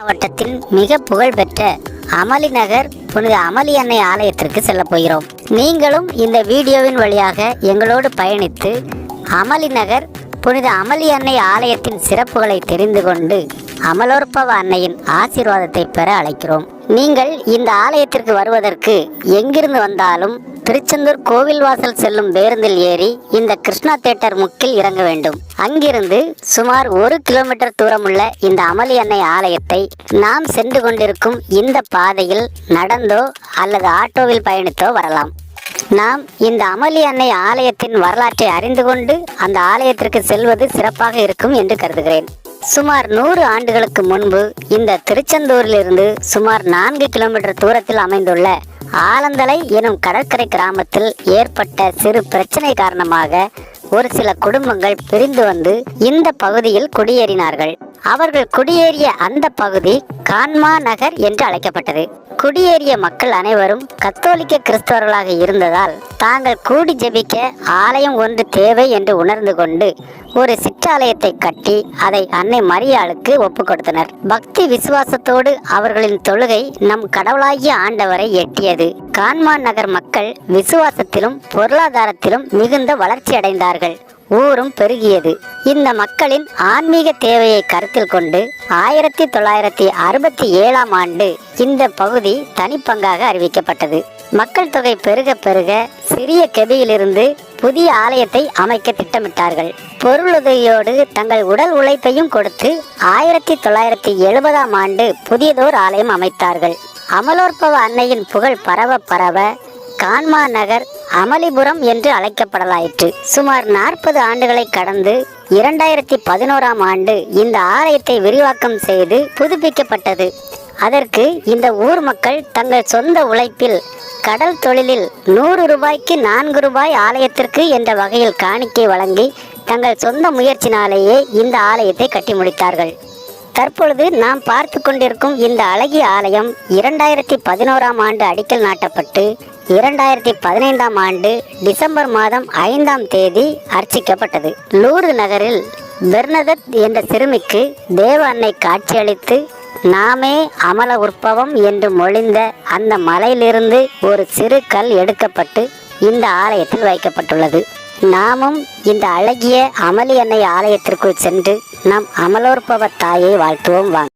மாவட்டத்தின் மிக புகழ்பெற்ற அமளி நகர் புனித அமளி அன்னை ஆலயத்திற்கு செல்ல போகிறோம். நீங்களும் இந்த வீடியோவின் வழியாக எங்களோடு பயணித்து அமளி நகர் புனித அமளி அன்னை ஆலயத்தின் சிறப்புகளை தெரிந்து கொண்டு அமலோற்பவ அன்னையின் ஆசீர்வாதத்தை பெற அழைக்கிறோம். நீங்கள் இந்த ஆலயத்திற்கு வருவதற்கு எங்கிருந்து வந்தாலும் திருச்செந்தூர் கோவில் வாசல் செல்லும் பேருந்தில் ஏறி இந்த கிருஷ்ணா தேட்டர் முக்கில் இறங்க வேண்டும். அங்கிருந்து சுமார் ஒரு கிலோமீட்டர் தூரமுள்ள இந்த அமளி அன்னை ஆலயத்தை நாம் சென்று கொண்டிருக்கும் இந்த பாதையில் நடந்தோ அல்லது ஆட்டோவில் பயணித்தோ வரலாம். நாம் இந்த அமளி அன்னை ஆலயத்தின் வரலாற்றை அறிந்து கொண்டு அந்த ஆலயத்திற்கு செல்வது சிறப்பாக இருக்கும் என்று கருதுகிறேன். சுமார் நூறு ஆண்டுகளுக்கு முன்பு இந்த திருச்செந்தூரிலிருந்து சுமார் நான்கு கிலோமீட்டர் தூரத்தில் அமைந்துள்ள ஆலந்தலை எனும் கடற்கரை கிராமத்தில் ஏற்பட்ட சிறு பிரச்சனை காரணமாக ஒரு சில குடும்பங்கள் பிரிந்து வந்து இந்த பகுதியில் குடியேறினார்கள். அவர்கள் குடியேறிய அந்த பகுதி கான்மா நகர் என்று அழைக்கப்பட்டது. குடியேறிய மக்கள் அனைவரும் கத்தோலிக்க கிறிஸ்தவர்களாக இருந்ததால் தாங்கள் கூடி ஜெபிக்க ஆலயம் ஒன்று தேவை என்று உணர்ந்து கொண்டு ஒரு சிற்றாலயத்தை கட்டி அதை அன்னை மரியாளுக்கு ஒப்பு கொடுத்தனர். பக்தி விசுவாசத்தோடு அவர்களின் தொழுகை நம் கடவுளாகிய ஆண்டவரை எட்டியது. கான்மா நகர் மக்கள் விசுவாசத்திலும் பொருளாதாரத்திலும் மிகுந்த வளர்ச்சி அடைந்தார்கள் ஊரும் பெருகியது. இந்த மக்களின் ஆன்மீக தேவையை கருத்தில் கொண்டு ஆயிரத்தி தொள்ளாயிரத்தி அறுபத்தி ஏழாம் ஆண்டு இந்த பகுதி தனிப்பங்காக அறிவிக்கப்பட்டது. மக்கள் தொகை பெருக பெருக சிறிய கெபியிலிருந்து புதிய ஆலயத்தை அமைக்க திட்டமிட்டார்கள். பொருளுதவியோடு தங்கள் உடல் உழைப்பையும் கொடுத்து ஆயிரத்தி தொள்ளாயிரத்தி எழுபதாம் ஆண்டு புதியதோர் ஆலயம் அமைத்தார்கள். அமலோற்பவ அன்னையின் புகழ் பரவ பரவ கான்மா நகர் அமளிபுரம் என்று அழைக்கப்படலாயிற்று. சுமார் நாற்பது ஆண்டுகளை கடந்து இரண்டாயிரத்தி பதினோராம் ஆண்டு இந்த ஆலயத்தை விரிவாக்கம் செய்து புதுப்பிக்கப்பட்டது. அதற்கு இந்த ஊர் மக்கள் தங்கள் சொந்த உழைப்பில் கடல் தொழிலில் நூறு ரூபாய்க்கு நான்கு ரூபாய் ஆலயத்திற்கு என்ற வகையில் காணிக்கை வழங்கி தங்கள் சொந்த முயற்சினாலேயே இந்த ஆலயத்தை கட்டி முடித்தார்கள். தற்பொழுது நாம் பார்த்து கொண்டிருக்கும் இந்த அழகிய ஆலயம் இரண்டாயிரத்தி பதினோராம் ஆண்டு அடிக்கல் நாட்டப்பட்டு இரண்டாயிரத்தி பதினைந்தாம் ஆண்டு டிசம்பர் மாதம் ஐந்தாம் தேதி அர்ச்சிக்கப்பட்டது. லூர்து நகரில் பெர்னதத் என்ற சிறுமிக்கு தேவ அன்னை காட்சியளித்து நாமே அமல உற்பவம் என்று மொழிந்த அந்த மலையிலிருந்து ஒரு சிறு கல் எடுக்கப்பட்டு இந்த ஆலயத்தில் வைக்கப்பட்டுள்ளது. நாமும் இந்த அழகிய அமளி அன்னை ஆலயத்திற்குள் சென்று நம் அமலோற்பவ தாயை வாழ்த்துவோம். வாங்க.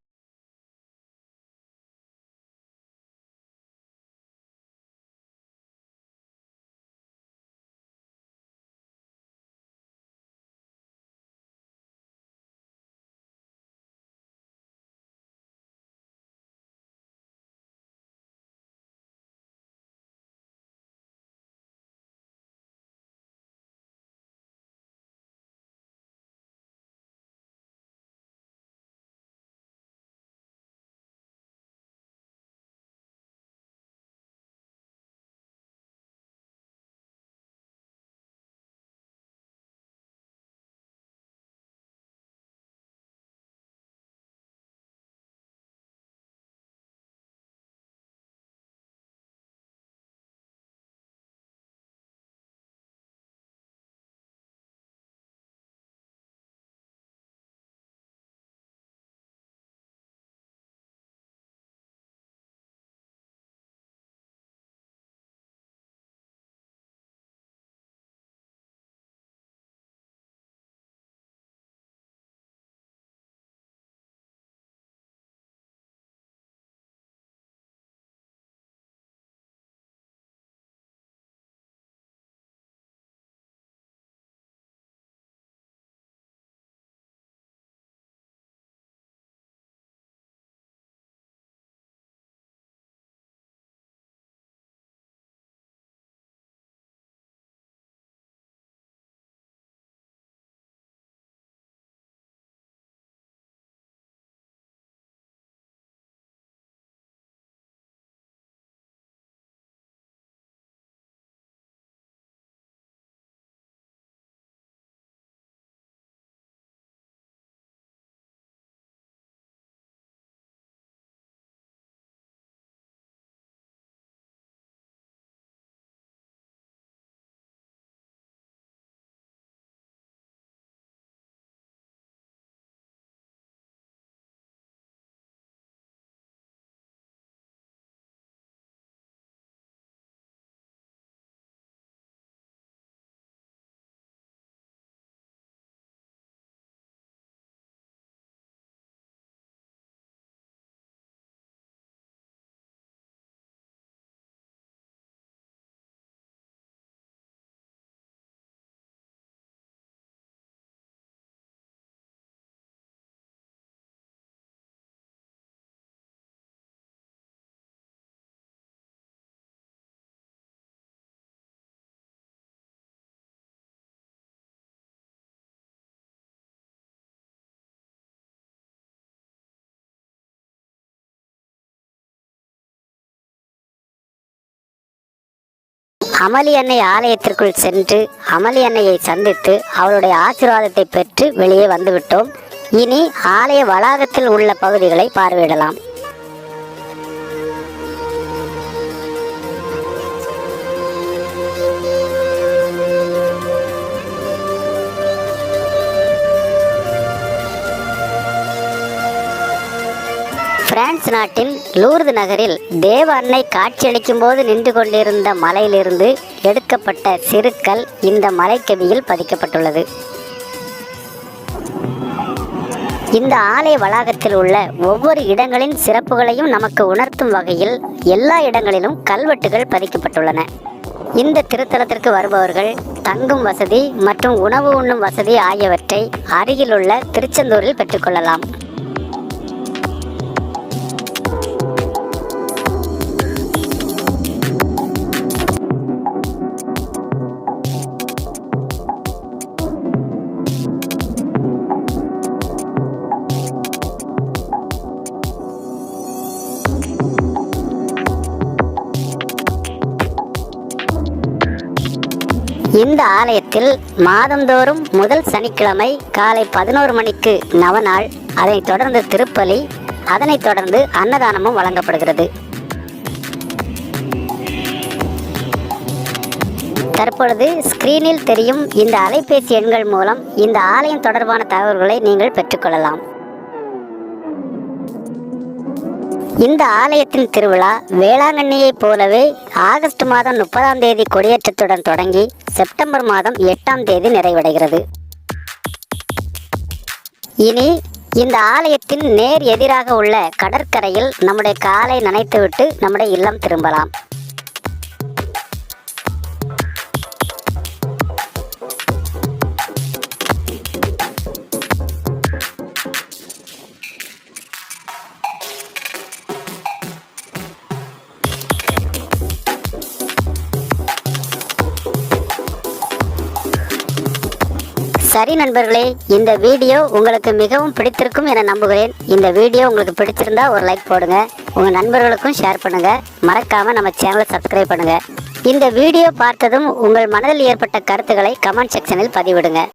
அமளி அன்னை ஆலயத்திற்குள் சென்று அமளி அன்னையை சந்தித்து அவளுடைய ஆசீர்வாதத்தை பெற்று வெளியே வந்துவிட்டோம். இனி ஆலய வளாகத்தில் உள்ள பகுதிகளை பார்வையிடலாம். நாட்டின் லூர்து நகரில் தேவ அன்னை காட்சியளிக்கும் போது நின்று கொண்டிருந்த மலையிலிருந்து எடுக்கப்பட்ட சிறுக்கல் இந்த மலைக்கவியில் பதிக்கப்பட்டுள்ளது. இந்த ஆலய வளாகத்தில் உள்ள ஒவ்வொரு இடங்களின் சிறப்புகளையும் நமக்கு உணர்த்தும் வகையில் எல்லா இடங்களிலும் கல்வெட்டுகள் பதிக்கப்பட்டுள்ளன. இந்த திருத்தலத்திற்கு வருபவர்கள் தங்கும் வசதி மற்றும் உணவு உண்ணும் வசதி ஆகியவற்றை அருகிலுள்ள திருச்செந்தூரில் பெற்றுக்கொள்ளலாம். இந்த ஆலயத்தில் மாதந்தோறும் முதல் சனிக்கிழமை காலை பதினோரு மணிக்கு நவநாள் அதனைத் தொடர்ந்து திருப்பலி அதனைத் தொடர்ந்து அன்னதானமும் வழங்கப்படுகிறது. தற்பொழுது ஸ்கிரீனில் தெரியும் இந்த அலைபேசி எண்கள் மூலம் இந்த ஆலயம் தொடர்பான தகவல்களை நீங்கள் பெற்றுக்கொள்ளலாம். இந்த ஆலயத்தின் திருவிழா வேளாங்கண்ணியைப் போலவே ஆகஸ்ட் மாதம் முப்பதாம் தேதி கொடியேற்றத்துடன் தொடங்கி செப்டம்பர் மாதம் எட்டாம் தேதி நிறைவடைகிறது. இனி இந்த ஆலயத்தின் நேர் எதிராக உள்ள கடற்கரையில் நம்முடைய காலை நனைத்துவிட்டு நம்முடைய இல்லம் திரும்பலாம். சரி நண்பர்களே இந்த வீடியோ உங்களுக்கு மிகவும் பிடித்திருக்கும் என நம்புகிறேன். இந்த வீடியோ உங்களுக்கு பிடிச்சிருந்தா ஒரு லைக் போடுங்க உங்க நண்பர்களுக்கும் ஷேர் பண்ணுங்க மறக்காம நம்ம சேனலை சப்ஸ்கிரைப் பண்ணுங்க. இந்த வீடியோ பார்த்ததும் உங்கள் மனதில் ஏற்பட்ட கருத்துக்களை கமெண்ட் செக்ஷனில் பதிவிடுங்க.